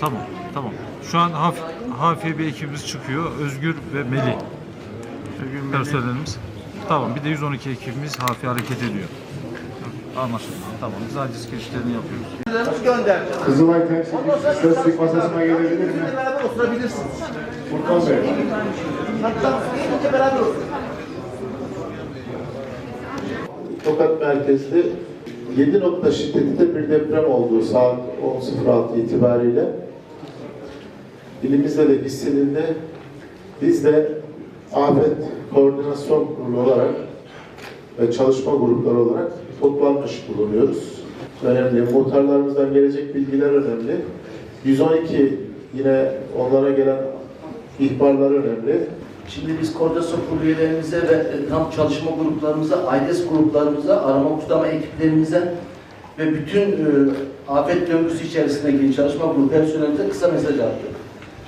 Tamam, tamam. Şu an haf hafiye bir ekibimiz çıkıyor. Özgür ve Melih. Personelimiz. Tamam, bir de 112 ekibimiz hafiye hareket ediyor. Anlaşıldı. Tamam, biz aciz girişlerini yapıyoruz. göndereceğim. Kızılay temsilcisi sözlük masasına gelebilir mi? Sizinle beraber oturabilirsiniz. Furkan Bey. Hatta gelince beraber oturun. Tokat merkezli 7 nokta şiddetinde bir deprem oldu saat 10.06 itibariyle. İlimizde de hissedildi. Biz de afet koordinasyon kurulu olarak ve çalışma grupları olarak toplanmış bulunuyoruz. Önemli. Muhtarlarımızdan gelecek bilgiler önemli. 112 yine onlara gelen ihbarlar önemli. Şimdi biz koordinasyon kurulu üyelerimize ve e, tam çalışma gruplarımıza, AIDES gruplarımıza, arama kurtarma ekiplerimize ve bütün e, afet döngüsü içerisindeki çalışma grubu personelimize kısa mesaj attık.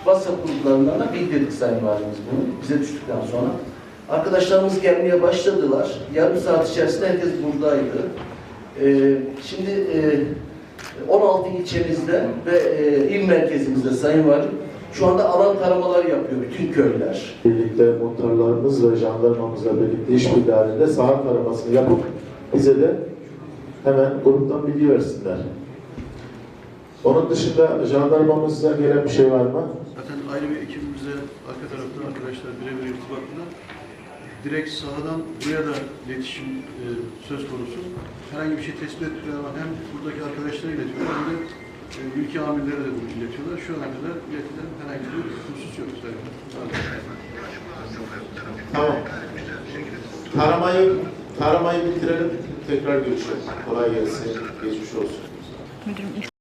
WhatsApp gruplarından da bildirdik Sayın Valimiz bunu bize düştükten sonra. Arkadaşlarımız gelmeye başladılar. Yarım saat içerisinde herkes buradaydı. E, şimdi e, 16 ilçemizde ve e, il merkezimizde Sayın Valim şu anda alan taramalar yapıyor bütün köyler. birlikte muhtarlarımız ve jandarmamızla birlikte işbirliği halinde saha taramasını yapıp bize de hemen gruptan bilgi versinler. Onun dışında jandarmamızdan gelen bir şey var mı? Zaten ayrı bir ekibimize arka tarafta arkadaşlar birebir irtibatlı. Direkt sahadan buraya da iletişim e, söz konusu. Herhangi bir şey tespit ettikleri zaman hem buradaki arkadaşlara iletiyorlar hem de e, ülke amirlere de bunu iletiyorlar. Şu ana kadar iletilen herhangi bir husus yok. Tamam. Taramayı, taramayı bitirelim. Tekrar görüşelim. Kolay gelsin. Geçmiş olsun. Müdürüm